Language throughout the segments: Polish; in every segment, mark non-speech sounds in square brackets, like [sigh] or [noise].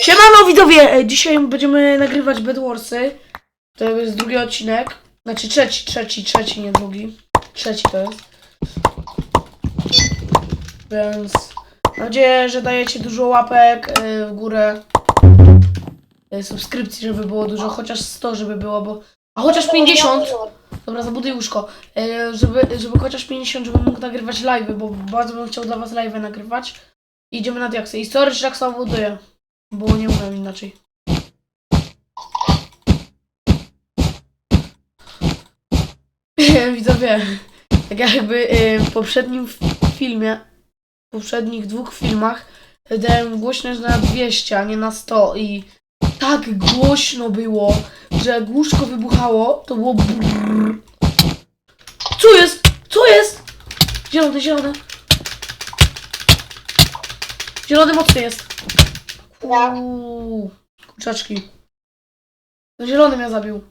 Siemano widzowie! E, Dzisiaj będziemy nagrywać Bedwarsy. To jest drugi odcinek. Znaczy trzeci, trzeci, trzeci, nie drugi. Trzeci to jest. Więc mam nadzieję, że dajecie dużo łapek e, w górę. E, Subskrypcji, żeby było dużo, chociaż 100, żeby było, bo... A chociaż 50! Dobra, zabuduj łóżko. Żeby, żeby chociaż 50, żebym mógł nagrywać live, bo bardzo bym chciał dla was live nagrywać. Idziemy na diaksy. I sorry, że tak samo buduję. Bo nie umiem inaczej. [laughs] Widzowie, tak jakby y, w poprzednim filmie, w poprzednich dwóch filmach dałem głośność na 200, a nie na 100 i tak głośno było, że łóżko wybuchało, to było brrr. Co jest? Co jest? Zielony, zielony. Zielony mocny jest. Ja. Uuu, kurczaczki. No zielony mnie zabił.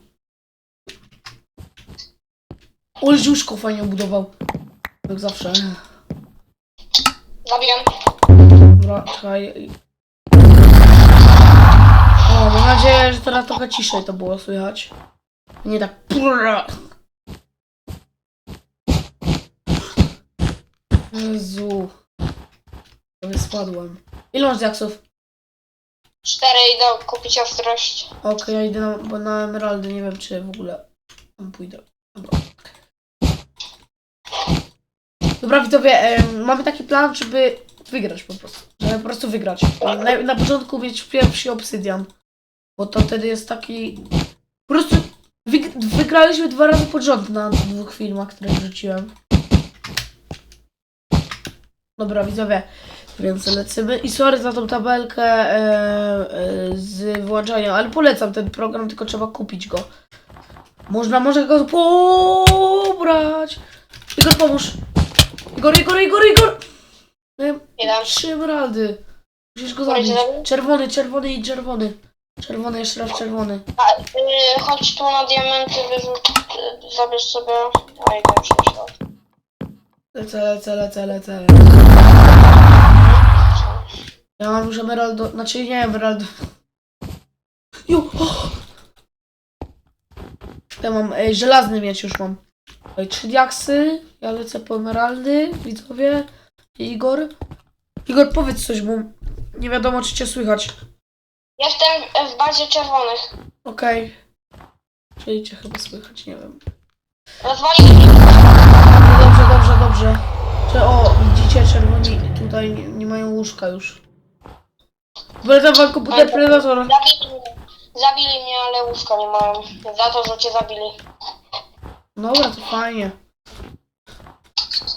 Ol fajnie budował. Jak zawsze. Zabiłem. Dobra, czekaj. O, mam nadzieję, że teraz trochę ciszej to było słychać. Nie tak. purra. Jezu. Prawie spadłem. Ile masz diaksów? Cztery idę kupić ostrość. Okej, ja idę na, bo na emeraldy, nie wiem czy w ogóle tam pójdę. Dobra. Dobra widzowie, em, mamy taki plan, żeby wygrać po prostu. Żeby po prostu wygrać. Na, na początku mieć pierwszy obsydian. Bo to wtedy jest taki... Po prostu wyg- wygraliśmy dwa razy pod rząd na dwóch filmach, które wrzuciłem. Dobra widzowie, więc lecimy. I sorry za tą tabelkę e, e, z włączania, ale polecam ten program, tylko trzeba kupić go. Można, może go pobrać. Igor, pomóż. Igor, Igor, Igor, Igor! Miałem Jeden. trzy emeraldy. Musisz go zabić. Czerwony, czerwony i czerwony. Czerwony, jeszcze raz czerwony. A, y, chodź tu na diamenty, wyrzuć, y, zabierz sobie. Na środek. Lecę, lecę, lecę, lecę. Ja mam już emeraldo, znaczy nie emeraldo. Jo, o! Ja mam e, żelazny miecz już mam. Oj, trzy diaksy, ja lecę po emeraldy, widzowie. Igor. Igor, powiedz coś, bo nie wiadomo czy cię słychać. Jestem w bazie czerwonych. Okej. Czyli cię chyba słychać, nie wiem. Rozwaliłem. Dobrze, dobrze. Czy, o, widzicie, czerwoni tutaj nie, nie mają łóżka już. Wyleciał komputer Predator. Zabili mnie. Zabili mnie, ale łóżka nie mają. Za to, że cię zabili. Dobra, to fajnie.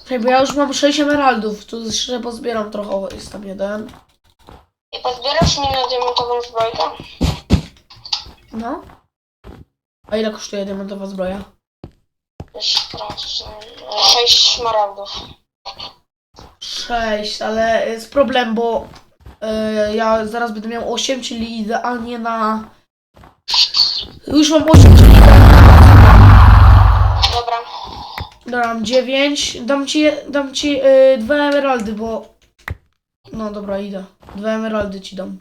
Czekaj, bo ja już mam 6 emeraldów. Tu jeszcze pozbieram trochę. O, jest tam jeden. I pozbierasz mi na diamentową zbrojkę? No. A ile kosztuje diamentowa zbroja? Sprawdź. y, Sześć szmaragdów. 6, ale jest problem, bo e, ja zaraz będę miał 8, czyli idealnie na... Już mam 8, czyli idealnie Dobra. Dobra, mam 9. Dam ci, dam ci yy, dwa emeraldy, bo... No dobra, idę. Dwa emeraldy ci dam.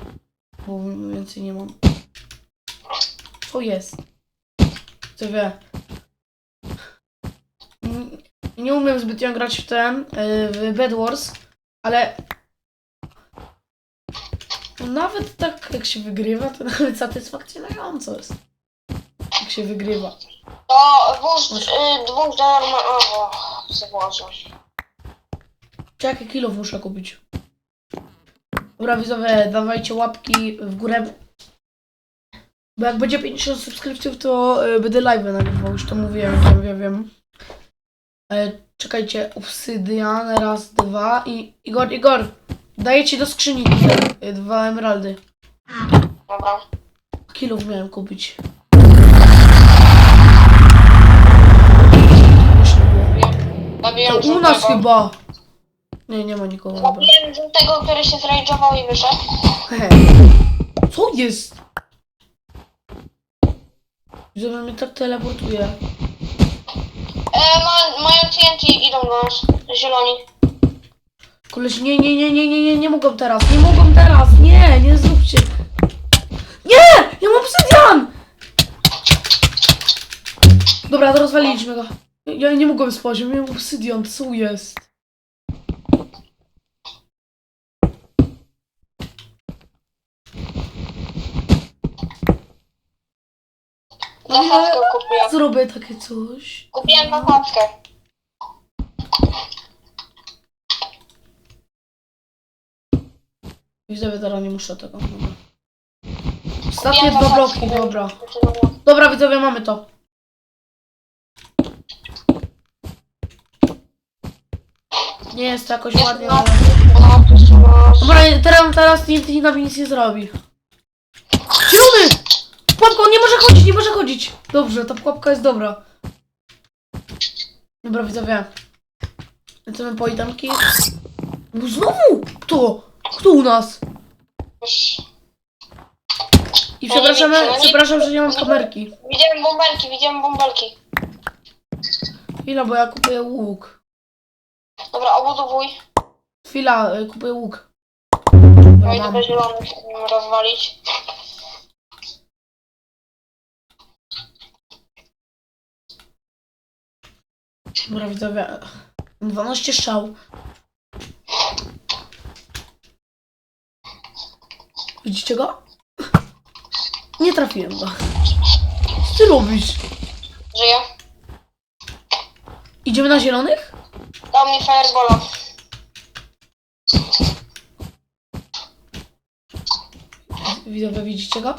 Bo więcej nie mam. Co jest? Co wie? Nie, nie umiem zbytnio grać w ten, yy, w Bed Wars, ale... No nawet tak jak się wygrywa, to [laughs] nawet satysfakcjonująco jest. Jak się wygrywa. To wóz y, dwóch darmowo. Jakie kilo muszę kupić? Dobra widzowie, dawajcie łapki w górę. Bo jak będzie 50 subskrypcji, to y, będę live nagrywał, już to mówiłem, wiem, wiem, wiem. E, czekajcie, obsydian, raz, dwa i... Igor, Igor, daję ci do skrzyni y, dwa emeraldy. Dobra. Kilo miałem kupić. Zabiłem To u nas żółtego. chyba. Nie, nie ma nikogo, dobra. Zabiłem żółtego, który się zrajdżował i wyszedł. Hehe. Co jest? Żeby mnie tak teleportuje. E, ma, mają TNT, idą do nas. Zieloni. Koleś, nie, nie, nie, nie, nie, nie, nie mogą teraz, nie mogą teraz, nie, nie zróbcie. Nie! Ja mam obsydian! Dobra, to rozwaliliśmy go. Ja nie mogłem spać, ja miałem obsydian, co jest? Zasadzkę. Zrobię takie coś. Kupiłem zasadzkę. Widzowie, teraz nie muszę tego. Dobra. Ostatnie dwa zasadzkę. bloki, dobra. Dobra, widzowie, mamy to. Nie jest to jakoś Jest ładnie, no, ale... Dobra, teraz, teraz TNT na mnie nic nie zrobi. Zielony! Pułapka, on nie może chodzić. Dobrze, ta pułapka jest dobra. Dobra, widzowie. Lecimy po itemki. No znowu! Kto? Kto u nas? I No przepraszamy, no nie przepraszam, że nie mam kamerki. Widziałem bąbelki, widziałem bąbelki. Chwila, bo ja kupuję łuk. Dobra, obudowuj. Chwila, y, kupuję łuk. No Dobra, i mam. do zielonych nim rozwalić. Dobra, widzowie. 12 strzał. Widzicie go? Nie trafiłem go. Co ty robisz? Żyje. Idziemy na zielonych? Dał mi firebola. Widzowie, widzicie go?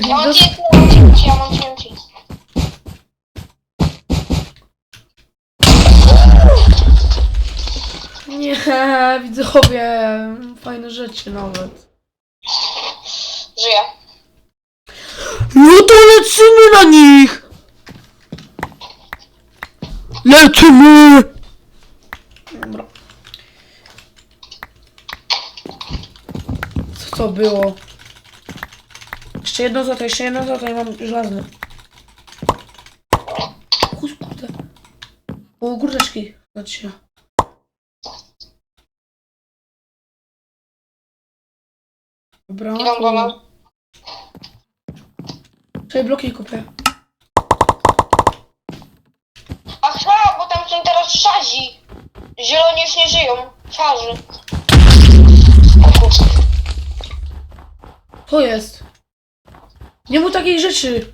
Ja mam Dos- mam TNT, ja mam TNT. Nie, [laughs] widzowie, fajne rzeczy nawet. Żyje. No to lecimy na nich! Lecimy! Dobra. Co to było? Jeszcze jedno złoto, jeszcze jedno złoto i mam żelazny. Chuj, kurde. O, kurczeczki. Znaczy. Dobra. Idą do nas. Czekaj, bloki kupię. Aha, bo tam są teraz szazi. Zieloni już nie żyją. Szarzy. O kurczę. To jest. Nie mów takich rzeczy.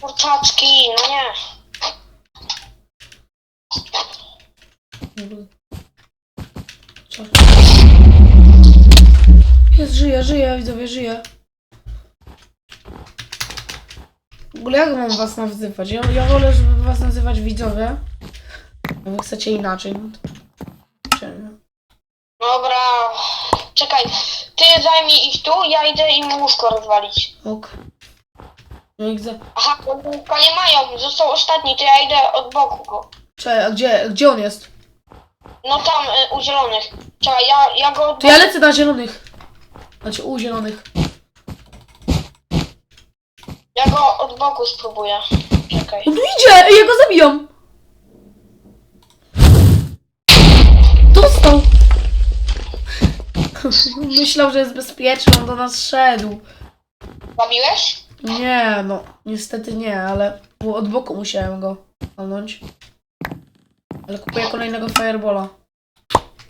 Kurczaczki, no nie. Co? Jest, żyje, żyje, widzowie, żyje. W ogóle jak mam was nazywać? Ja, ja wolę, żeby was nazywać widzowie. A wy chcecie inaczej. No to... Czemu? Dobra. Czekaj. Ty zajmij ich tu, ja idę im łóżko rozwalić. Ok. No i gdzie? Aha, bo łóżka nie mają. Został ostatni, to ja idę od boku go. Czekaj, a gdzie, gdzie on jest? No tam, y, u zielonych. Czekaj, ja, ja go od To ja lecę na zielonych. Znaczy u zielonych. Ja go od boku spróbuję. Czekaj. On tu idzie! Ej, ja go zabijam! Dostał! [laughs] Myślał, że jest bezpieczny, on do nas szedł. Zabiłeś? Nie, no, niestety nie, ale bo od boku musiałem go walnąć. Ale kupuję kolejnego firebola.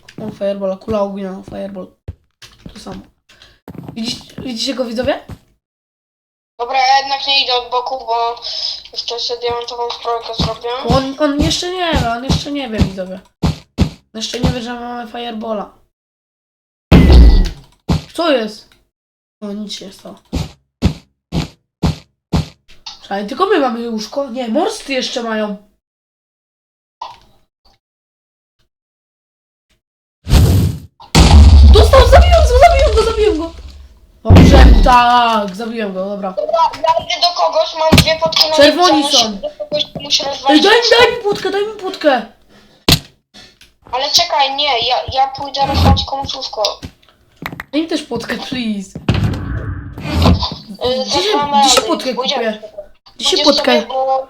Kupuję firebola, kula ognia, fireball. To samo. Widzicie, widzicie go widzowie? Dobra, ja jednak nie idę od boku, bo jeszcze sobie diamentową zbrojkę zrobię. Bo on, on jeszcze nie wie, on jeszcze nie wie widzowie. On jeszcze nie wie, że mamy firebola. Co jest? O, nic się nie stało. Czekaj, tylko my mamy łóżko? Nie, morscy jeszcze mają. Dostał, zabiłem go, zabiłem go, zabiłem go. Dobrze, tak, zabiłem go, dobra. Dobra, ja idę do kogoś, mam dwie potki na Czerwoni są. muszę- Do kogoś muszę Ej, rozwalić. daj, daj mi płótkę, daj mi płótkę. Ale czekaj, nie, ja, ja pójdę rozwalić komuś łóżko. Daj mi też płótkę, please. Yy, się razem. płotkę Pójdziemy kupuje? Sobie. Gdzie się Pójdziesz płótkę? sobie, bo